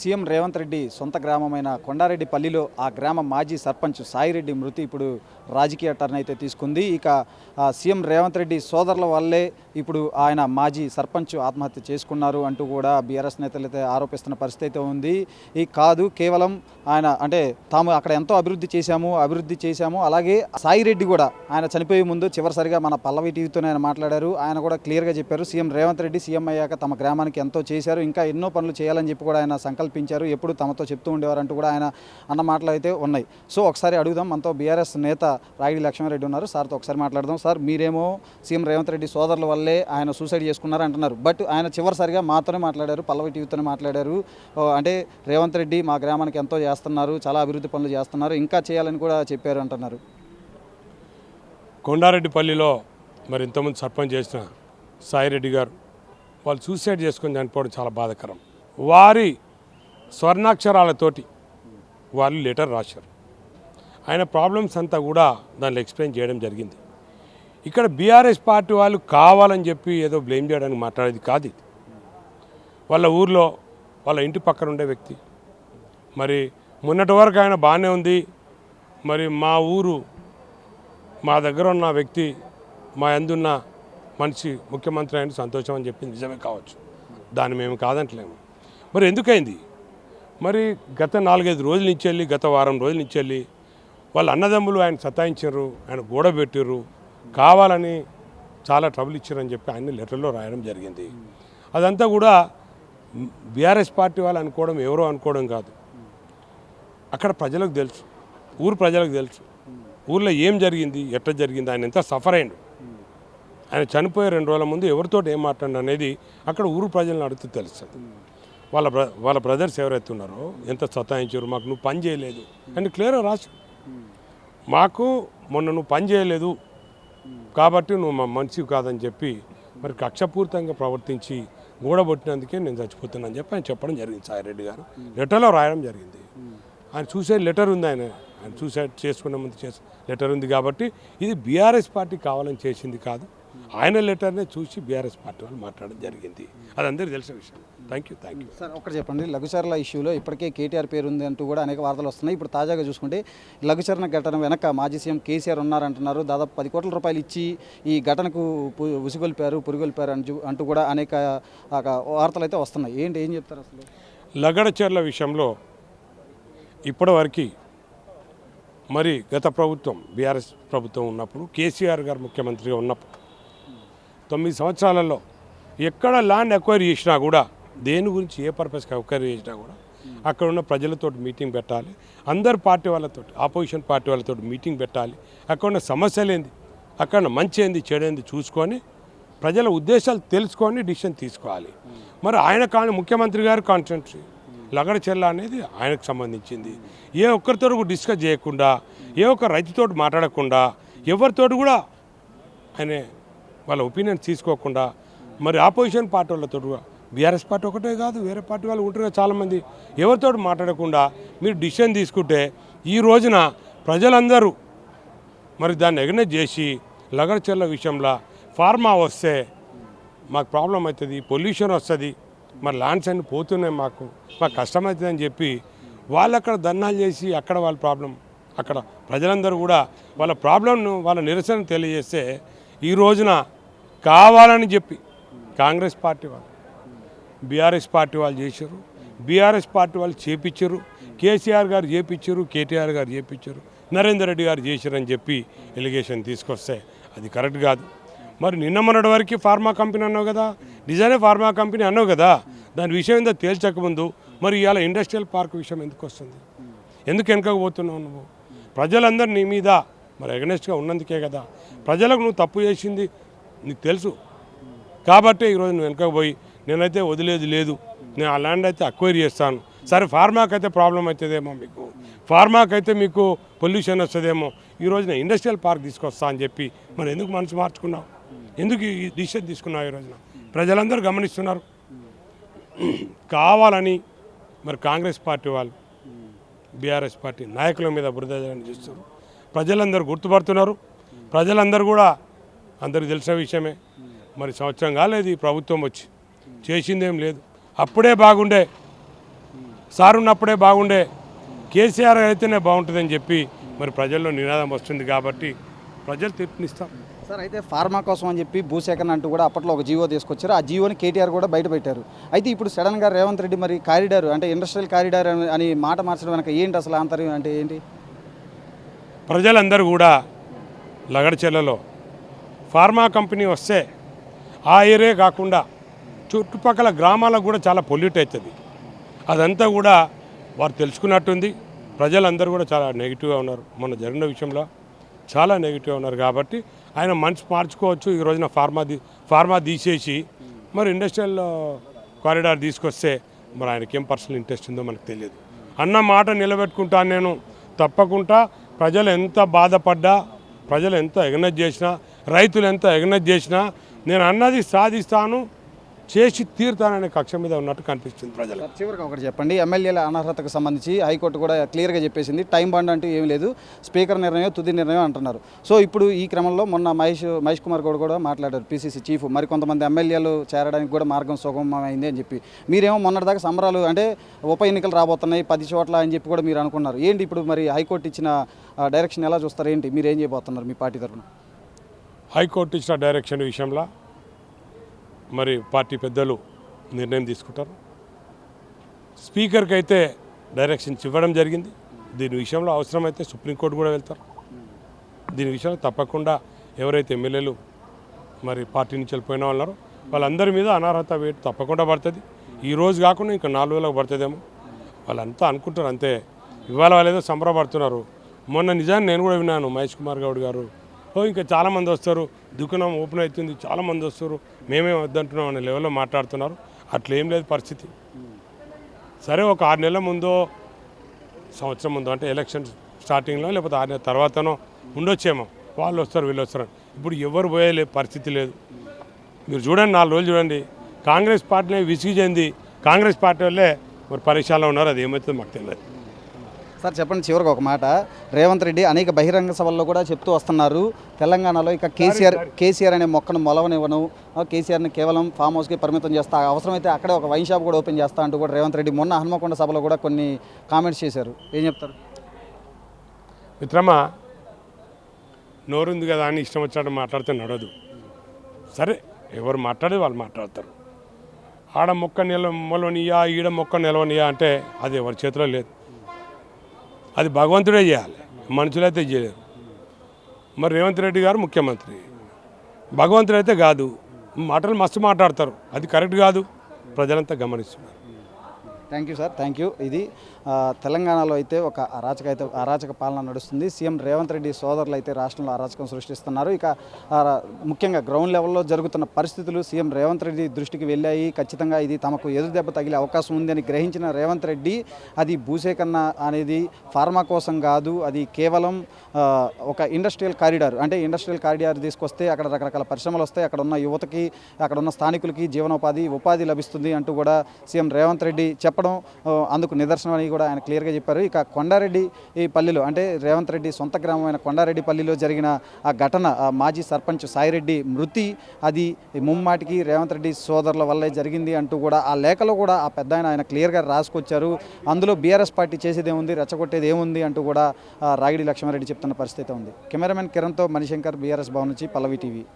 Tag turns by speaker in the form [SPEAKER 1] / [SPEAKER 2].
[SPEAKER 1] CM Revanth Reddy సొంత గ్రామమైన కొండారెడ్డిపల్లిలో ఆ గ్రామ మాజీ సర్పంచ్ సాయిరెడ్డి మృతి ఇప్పుడు రాజకీయ టర్న్ అయితే తీసుకుంది. ఇక సీఎం రేవంత్ రెడ్డి సోదరుల వల్లే ఇప్పుడు ఆయన మాజీ సర్పంచ్ ఆత్మహత్య చేసుకున్నారు అంటూ కూడా బీఆర్ఎస్ నేతలు అయితే ఆరోపిస్తున్న పరిస్థితి అయితే ఉంది. ఈ కాదు కేవలం ఆయన అంటే తాము అక్కడ ఎంతో అభివృద్ధి చేశాము అభివృద్ధి చేశాము. అలాగే సాయిరెడ్డి కూడా ఆయన చనిపోయే ముందు చివరిసరిగా మన పల్లవి టీవీతో ఆయన మాట్లాడారు. ఆయన కూడా క్లియర్గా చెప్పారు. సీఎం రేవంత్ రెడ్డి సీఎం అయ్యాక తమ గ్రామానికి ఎంతో చేశారు. ఇంకా ఎన్నో పనులు చేయాలని చెప్పి కూడా ఆయన సంకల్పించారు. ఎప్పుడు తమతో చెప్తూ ఉండేవారంటూ కూడా ఆయన అన్న మాటలు అయితే ఉన్నాయి. సో ఒకసారి అడుగుదాం. మనతో బీఆర్ఎస్ నేత రాగిడి లక్ష్మారెడ్డి ఉన్నారు. సార్తో ఒకసారి మాట్లాడదాం. సార్ మీరేమో సీఎం రేవంత్ రెడ్డి సోదరుల వల్లే ఆయన సూసైడ్ చేసుకున్నారు అంటున్నారు. బట్ ఆయన చివరిసారిగా మాతోనే మాట్లాడారు పల్లవి టీవీతోనే మాట్లాడారు. అంటే రేవంత్ రెడ్డి మా గ్రామానికి ఎంతో చేస్తారు చేస్తున్నారు చాలా అభివృద్ధి పనులు చేస్తున్నారు ఇంకా చేయాలని కూడా చెప్పారు అంటున్నారు.
[SPEAKER 2] కొండారెడ్డిపల్లిలో మరి ఇంతకుముందు సర్పంచ్ చేసిన సాయిరెడ్డి గారు వాళ్ళు సూసైడ్ చేసుకొని చనిపోవడం చాలా బాధాకరం. వారి స్వర్ణాక్షరాలతోటి వాళ్ళు లెటర్ రాశారు. ఆయన ప్రాబ్లమ్స్ అంతా కూడా దాన్ని ఎక్స్ప్లెయిన్ చేయడం జరిగింది. ఇక్కడ బీఆర్ఎస్ పార్టీ వాళ్ళు కావాలని చెప్పి ఏదో బ్లేమ్ చేయడానికి మాట్లాడేది కాదు ఇది. వాళ్ళ ఊర్లో వాళ్ళ ఇంటి పక్కన ఉండే వ్యక్తి మరి మొన్నటి వరకు ఆయన బాగానే ఉంది. మరి మా ఊరు మా దగ్గర ఉన్న వ్యక్తి మా అందున్న మనిషి ముఖ్యమంత్రి అయిన సంతోషం అని చెప్పింది నిజమే కావచ్చు. దాన్ని మేము కాదంటలేము. మరి ఎందుకైంది? మరి గత నాలుగైదు రోజుల నుంచి వెళ్ళి గత వారం రోజుల నుంచి వెళ్ళి వాళ్ళ అన్నదమ్ములు ఆయన సతాయించారు ఆయన గోడ పెట్టారు కావాలని చాలా ట్రబుల్ ఇచ్చారని చెప్పి ఆయన లెటర్లో రాయడం జరిగింది. అదంతా కూడా బీఆర్ఎస్ పార్టీ వాళ్ళు అనుకోవడం ఎవరో అనుకోవడం కాదు. అక్కడ ప్రజలకు తెలుసు. ఊరు ప్రజలకు తెలుసు. ఊర్లో ఏం జరిగింది ఎట్ట జరిగింది ఆయన ఎంత సఫర్ అయ్యిండు. ఆయన చనిపోయే రెండు రోజుల ముందు ఎవరితో ఏం మాట్లాడు అనేది అక్కడ ఊరు ప్రజలను అడుగుతూ తెలుస్తుంది. వాళ్ళ బ్ర వాళ్ళ బ్రదర్స్ ఎవరైతే ఉన్నారో ఎంత సతాయించారు మాకు నువ్వు పని చేయలేదు అని క్లియర్గా రాసి. మాకు మొన్న నువ్వు పని చేయలేదు కాబట్టి నువ్వు మా మనిషి కాదని చెప్పి మరి కక్షపూరితంగా ప్రవర్తించి గూడబొట్టినందుకే నేను చచ్చిపోతున్నాను చెప్పి ఆయన చెప్పడం జరిగింది సాయిరెడ్డి గారు. లెటర్లో రాయడం జరిగింది. ఆయన సూసైడ్ లెటర్ ఉంది ఆయన. ఆయన సూసైడ్ చేసుకునే ముందు చేసి లెటర్ ఉంది కాబట్టి ఇది బీఆర్ఎస్ పార్టీ కావాలని చేసింది కాదు. ఆయన లెటర్నే చూసి బీఆర్ఎస్ పార్టీ వాళ్ళు మాట్లాడడం జరిగింది. అది అందరికీ తెలిసిన విషయం. Thank you thank you
[SPEAKER 1] sir ఒకటి చెప్పండి. లఘుచర్ల ఇష్యూలో ఇప్పటికే కేటీఆర్ పేరు ఉంది అంటూ కూడా అనేక వార్తలు వస్తున్నాయి. ఇప్పుడు తాజాగా చూసుకుంటే లఘుచరణ ఘటన వెనక మాజీ సీఎం కేసీఆర్ ఉన్నారంటున్నారు. దాదాపు పది కోట్ల రూపాయలు ఇచ్చి ఈ ఘటనకు ఉసిగొల్పారు పురిగొల్పారు అంటూ అంటూ కూడా అనేక వార్తలు అయితే వస్తున్నాయి. ఏంటి ఏం చెప్తారు అసలు?
[SPEAKER 2] లగడచర్ల విషయంలో ఇప్పటివరకు మరి గత ప్రభుత్వం బీఆర్ఎస్ ప్రభుత్వం ఉన్నప్పుడు కేసీఆర్ గారు ముఖ్యమంత్రిగా ఉన్నప్పుడు తొమ్మిది సంవత్సరాలలో ఎక్కడ ల్యాండ్ ఎక్వైరీ చేసినా కూడా దేని గురించి ఏ పర్పస్కి ఎక్వైరీ చేసినా కూడా అక్కడ ఉన్న ప్రజలతో మీటింగ్ పెట్టాలి. అందరు పార్టీ వాళ్ళతో ఆపోజిషన్ పార్టీ వాళ్ళతో మీటింగ్ పెట్టాలి. అక్కడ ఉన్న సమస్యలేంది అక్కడ ఉన్న మంచి ఏంది చెడేంది చూసుకొని ప్రజల ఉద్దేశాలు తెలుసుకొని డిసిషన్ తీసుకోవాలి. మరి ఆయన కానీ ముఖ్యమంత్రి గారు కాన్స్టెన్సీ లగడ చెల్ల అనేది ఆయనకు సంబంధించింది. ఏ ఒక్కరితో కూడా డిస్కస్ చేయకుండా ఏ ఒక్క రైతుతో మాట్లాడకుండా ఎవరితో కూడా ఆయన వాళ్ళ ఒపీనియన్ తీసుకోకుండా మరి ఆపోజిషన్ పార్టీ వాళ్ళతో బీఆర్ఎస్ పార్టీ ఒకటే కాదు వేరే పార్టీ వాళ్ళు ఉంటారు చాలామంది. ఎవరితో మాట్లాడకుండా మీరు డిసిషన్ తీసుకుంటే ఈ రోజున ప్రజలందరూ మరి దాన్ని ఎగ్నెస్ చేసి లగడచెర్ల విషయంలో ఫార్మా వస్తే మాకు ప్రాబ్లం అవుతుంది పొల్యూషన్ వస్తుంది మరి ల్యాండ్స్ అన్ని పోతున్నాయి మాకు. మాకు కష్టమవుతుందని అని చెప్పి వాళ్ళు అక్కడ ధర్నాలు చేసి అక్కడ వాళ్ళ ప్రాబ్లం అక్కడ ప్రజలందరూ కూడా వాళ్ళ ప్రాబ్లంను వాళ్ళ నిరసన తెలియజేస్తే ఈ రోజున కావాలని చెప్పి కాంగ్రెస్ పార్టీ వాళ్ళు బీఆర్ఎస్ పార్టీ వాళ్ళు చేశారు. బీఆర్ఎస్ పార్టీ వాళ్ళు చేపించారు. కేసీఆర్ గారు చేపించారు కేటీఆర్ గారు చేపించారు. నరేందర్ రెడ్డి గారు చేశారని చెప్పి ఎలిగేషన్ తీసుకొస్తే అది కరెక్ట్ కాదు. మరి నిన్న మొన్నటి వరకు ఫార్మా కంపెనీ అన్నావు కదా. నిజానే ఫార్మా కంపెనీ అన్నావు కదా. దాని విషయం ఏందో తేల్చకముందు మరి ఇవాళ ఇండస్ట్రియల్ పార్క్ విషయం ఎందుకు వస్తుంది? ఎందుకు వెనకపోతున్నావు నువ్వు? ప్రజలందరూ నీ మీద మరి అగనెస్ట్గా ఉన్నందుకే కదా. ప్రజలకు నువ్వు తప్పు చేసింది నీకు తెలుసు. కాబట్టి ఈరోజు నువ్వు వెనకపోయి నేనైతే వదిలేదు లేదు. నేను ఆ ల్యాండ్ అయితే అక్వైర్ చేస్తాను. సరే ఫార్మాకి అయితే ప్రాబ్లం అవుతుందేమో మీకు? ఫార్మాకి అయితే మీకు పొల్యూషన్ వస్తుందేమో? ఈ రోజున ఇండస్ట్రియల్ పార్క్ తీసుకొస్తా అని చెప్పి మరి ఎందుకు మనసు మార్చుకున్నావు? ఎందుకు ఈ డిసిషన్ తీసుకున్నావు ఈ రోజున? ప్రజలందరూ గమనిస్తున్నారు. కావాలని మరి కాంగ్రెస్ పార్టీ వాళ్ళు బీఆర్ఎస్ పార్టీ నాయకుల మీద బురదని జల్లని చూస్తారు ప్రజలందరూ గుర్తుపడుతున్నారు. ప్రజలందరూ కూడా అందరికి తెలిసిన విషయమే. మరి సంవత్సరం కాలేదు ఈ ప్రభుత్వం వచ్చి చేసిందేం లేదు. అప్పుడే బాగుండే. సార్ ఉన్నప్పుడే బాగుండే. కేసీఆర్ అయితేనే బాగుంటుందని చెప్పి మరి ప్రజల్లో నినాదం వస్తుంది కాబట్టి ప్రజలు తీర్పునిస్తాం.
[SPEAKER 1] సార్ అయితే ఫార్మా కోసం అని చెప్పి భూసేకరణ అంటూ కూడా అప్పట్లో ఒక జీవో తీసుకొచ్చారు. ఆ జీవోని కేటీఆర్ కూడా బయట పెట్టారు. అయితే ఇప్పుడు సడన్గా రేవంత్ రెడ్డి మరి కారిడార్ అంటే ఇండస్ట్రియల్ కారిడార్ అని- మాట మార్చడం వెనక ఏంటి అసలు ఆంతర్యం అంటే ఏంటి?
[SPEAKER 2] ప్రజలందరూ కూడా లగడచెల్లలో ఫార్మా కంపెనీ వస్తే ఆ ఏరియా కాకుండా చుట్టుపక్కల గ్రామాలకు కూడా చాలా పొల్యూట్ అవుతుంది. అదంతా కూడా వారు తెలుసుకున్నట్టుంది. ప్రజలందరూ కూడా చాలా నెగిటివ్గా ఉన్నారు. మొన్న జరిగిన విషయంలో చాలా నెగిటివ్గా ఉన్నారు కాబట్టి ఆయన మంచి మార్చుకోవచ్చు. ఈ రోజున ఫార్మా ఫార్మా తీసేసి మరి ఇండస్ట్రియల్ కారిడార్ తీసుకొస్తే మరి ఆయనకి ఏం పర్సనల్ ఇంట్రెస్ట్ ఉందో మనకు తెలియదు. అన్న మాట నిలబెట్టుకుంటాను నేను తప్పకుండా ప్రజలు ఎంత బాధపడ్డా ప్రజలు ఎంత ఎగనెట్ చేసినా రైతులు ఎంత ఎగనెట్ చేసినా నేను అన్నది సాధిస్తాను. చేసి తీరుతాననే కక్ష మీద ఉన్నట్టు కనిపిస్తుంది ప్రజలు.
[SPEAKER 1] చివరికి ఒకటి చెప్పండి. ఎమ్మెల్యేల అనర్హతకు సంబంధించి హైకోర్టు కూడా క్లియర్గా చెప్పేసింది. టైం బాండ్ అంటూ ఏం లేదు. స్పీకర్ నిర్ణయం తుది నిర్ణయం అంటున్నారు. సో ఇప్పుడు ఈ క్రమంలో మొన్న మహేష్ మహేష్ కుమార్ గౌడ్ కూడా మాట్లాడారు పీసీసీ చీఫ్. మరి కొంతమంది ఎమ్మెల్యేలు చేరడానికి కూడా మార్గం సుగమమైంది అని చెప్పి. మీరేమో మొన్నటిదాకా సంబరాలు అంటే ఉప ఎన్నికలు రాబోతున్నాయి పది చోట్ల అని చెప్పి కూడా మీరు అనుకున్నారు. ఏంటి ఇప్పుడు మరి హైకోర్టు ఇచ్చిన డైరెక్షన్ ఎలా చూస్తారు? ఏంటి? మీరు ఏం చేయబోతున్నారు మీ పార్టీ తరఫున
[SPEAKER 2] హైకోర్టు ఇచ్చిన డైరెక్షన్ విషయంలో మరి పార్టీ పెద్దలు నిర్ణయం తీసుకుంటారు. స్పీకర్కి అయితే డైరెక్షన్స్ ఇవ్వడం జరిగింది. దీని విషయంలో అవసరమైతే సుప్రీంకోర్టు కూడా వెళ్తారు. దీని విషయంలో తప్పకుండా ఎవరైతే ఎమ్మెల్యేలు మరి పార్టీ నుంచి వెళ్ళిపోయిన వాళ్ళు ఉన్నారో వాళ్ళందరి మీద అనర్హత వేటు తప్పకుండా పడుతుంది. ఈ రోజు కాకుండా ఇంకా నాలుగు వేలకు పడుతుందేమో. వాళ్ళంతా అనుకుంటారు అంతే. ఇవాళ వాళ్ళు ఏదో సంబరపడుతున్నారు. మొన్న నిజాన్ని నేను కూడా విన్నాను. మహేష్ కుమార్ గౌడ్ గారు ఇంకా చాలామంది వస్తారు. దుకాణం ఓపెన్ అవుతుంది. చాలామంది వస్తారు. మేమే వద్దంటున్నాం అనే లెవెల్లో మాట్లాడుతున్నారు. అట్లా ఏం లేదు పరిస్థితి. సరే ఒక ఆరు నెలల ముందో సంవత్సరం ముందో అంటే ఎలక్షన్ స్టార్టింగ్లో లేకపోతే ఆరు నెలల తర్వాతనో ఉండొచ్చేమో. వాళ్ళు వస్తారు వీళ్ళు వస్తారు. ఇప్పుడు ఎవరు పోయే పరిస్థితి లేదు. మీరు చూడండి నాలుగు రోజులు చూడండి. కాంగ్రెస్ పార్టీనే విసిగి చెంది కాంగ్రెస్ పార్టీ వాళ్ళే మరి పరీక్షలో ఉన్నారు. అది ఏమవుతుందో మాకు తెలియదు.
[SPEAKER 1] సార్ చెప్పండి చివరికి ఒక మాట. రేవంత్ రెడ్డి అనేక బహిరంగ సభల్లో కూడా చెప్తూ వస్తున్నారు. తెలంగాణలో ఇక కేసీఆర్ కేసీఆర్ అనే మొక్కను మొలవనివ్వను. కేసీఆర్ని కేవలం ఫామ్ హౌస్కి పరిమితం చేస్తా అవసరమైతే అక్కడే ఒక వైన్ షాప్ కూడా ఓపెన్ చేస్తా అంటూ కూడా రేవంత్ రెడ్డి మొన్న హనుమకొండ సభలో కూడా కొన్ని కామెంట్స్ చేశారు. ఏం చెప్తారు?
[SPEAKER 2] మిత్రమా నోరుంది కదా అని ఇష్టం వచ్చినట్టు మాట్లాడితే నడదు. సరే ఎవరు మాట్లాడేది వాళ్ళు మాట్లాడతారు. ఆడ మొక్క నిల మొలవనియా ఈడ మొక్క నిలవనియా అంటే అది ఎవరి చేతిలో లేదు. అది భగవంతుడే చేయాలి. మనుషులైతే చేయలేరు. మరి రేవంత్ రెడ్డి గారు ముఖ్యమంత్రి. భగవంతుడైతే కాదు. మాటలు మస్తు మాట్లాడతారు. అది కరెక్ట్ కాదు. ప్రజలంతా గమనిస్తున్నారు.
[SPEAKER 1] Thank you sir thank you ఇది తెలంగాణలో అయితే ఒక అరాచక అయితే అరాచక పాలన నడుస్తుంది. సీఎం రేవంత్ రెడ్డి సోదరులు అయితే రాష్ట్రంలో అరాచకం సృష్టిస్తున్నారు. ఇక ముఖ్యంగా గ్రౌండ్ లెవెల్లో జరుగుతున్న పరిస్థితులు సీఎం రేవంత్ రెడ్డి దృష్టికి వెళ్ళాయి. ఖచ్చితంగా ఇది తమకు ఎదురు దెబ్బ తగిలే అవకాశం ఉంది అని గ్రహించిన రేవంత్ రెడ్డి అది భూసేకరణ అనేది ఫార్మా కోసం కాదు అది కేవలం ఒక ఇండస్ట్రియల్ కారిడార్ అంటే ఇండస్ట్రియల్ కారిడార్ తీసుకొస్తే అక్కడ రకరకాల పరిశ్రమలు వస్తాయి. అక్కడ ఉన్న యువతకి అక్కడ ఉన్న స్థానికులకి జీవనోపాధి ఉపాధి లభిస్తుంది అంటూ కూడా సీఎం రేవంత్ రెడ్డి చెప్పడం అందుకు నిదర్శనం అని కూడా ఆయన క్లియర్గా చెప్పారు. ఇక కొండారెడ్డి ఈ పల్లిలో అంటే రేవంత్ రెడ్డి సొంత గ్రామమైన కొండారెడ్డి పల్లిలో జరిగిన ఆ ఘటన ఆ మాజీ సర్పంచ్ సాయిరెడ్డి మృతి అది ముమ్మాటికి రేవంత్ రెడ్డి సోదరుల వల్లే జరిగింది అంటూ కూడా ఆ లేఖలో కూడా ఆ పెద్ద ఆయన ఆయన క్లియర్గా రాసుకొచ్చారు. అందులో బీఆర్ఎస్ పార్టీ చేసేది ఏముంది రెచ్చగొట్టేది ఏముంది అంటూ కూడా రాగిడి లక్ష్మారెడ్డి చెప్తున్న పరిస్థితి ఉంది. కెమెరామెన్ కిరణ్తో మణిశంకర్ బీఆర్ఎస్ భవన్ నుంచి పల్లవి టీవీ.